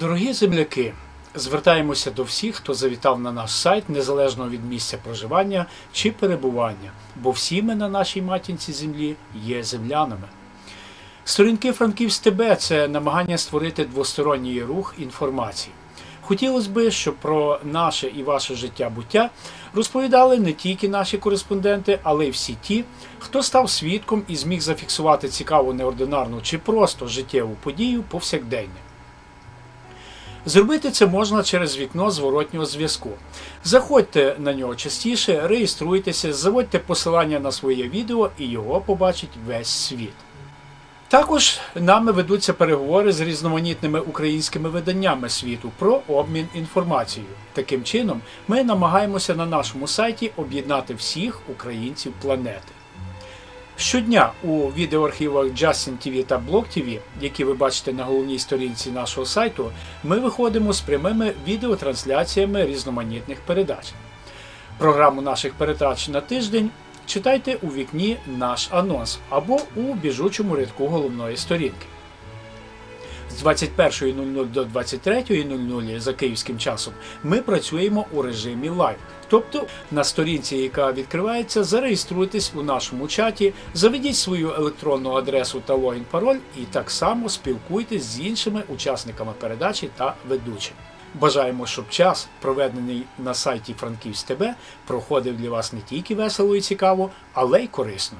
Дорогі земляки, звертаємося до всіх, хто завітав на наш сайт, незалежно від місця проживання чи перебування, бо всі ми на нашій матінці землі є землянами. Сторінки Франківськ ТБ це намагання створити двосторонній рух інформації. Хотілося б, щоб про наше і ваше життя буття розповідали не тільки наші кореспонденти, але й всі ті, хто став свідком і зміг зафіксувати цікаву неординарну чи просто життєву подію повсякдення. Зробити це можна через вікно зворотнього зв'язку. Заходьте на нього частіше, реєструйтеся, заводьте посилання на своє відео і його побачить весь світ. Також нами ведуться переговори з різноманітними українськими виданнями світу про обмін інформацією. Таким чином, ми намагаємося на нашому сайті об'єднати всіх українців планети. Щодня у відеоархівах Justin TV та Blog TV, які ви бачите на головній сторінці нашого сайту, ми виходимо з прямими відеотрансляціями різноманітних передач. Програму наших передач на тиждень читайте у вікні наш анонс або у біжучому рядку головної сторінки. З 21.00 до 23.00 за київським часом ми працюємо у режимі лайв. Тобто на сторінці, яка відкривається, зареєструйтесь у нашому чаті, заведіть свою електронну адресу та логін пароль і так само спілкуйтесь з іншими учасниками передачі та ведучими. Бажаємо, щоб час, проведений на сайті Франківськ ТБ, проходив для вас не тільки весело і цікаво, але й корисно.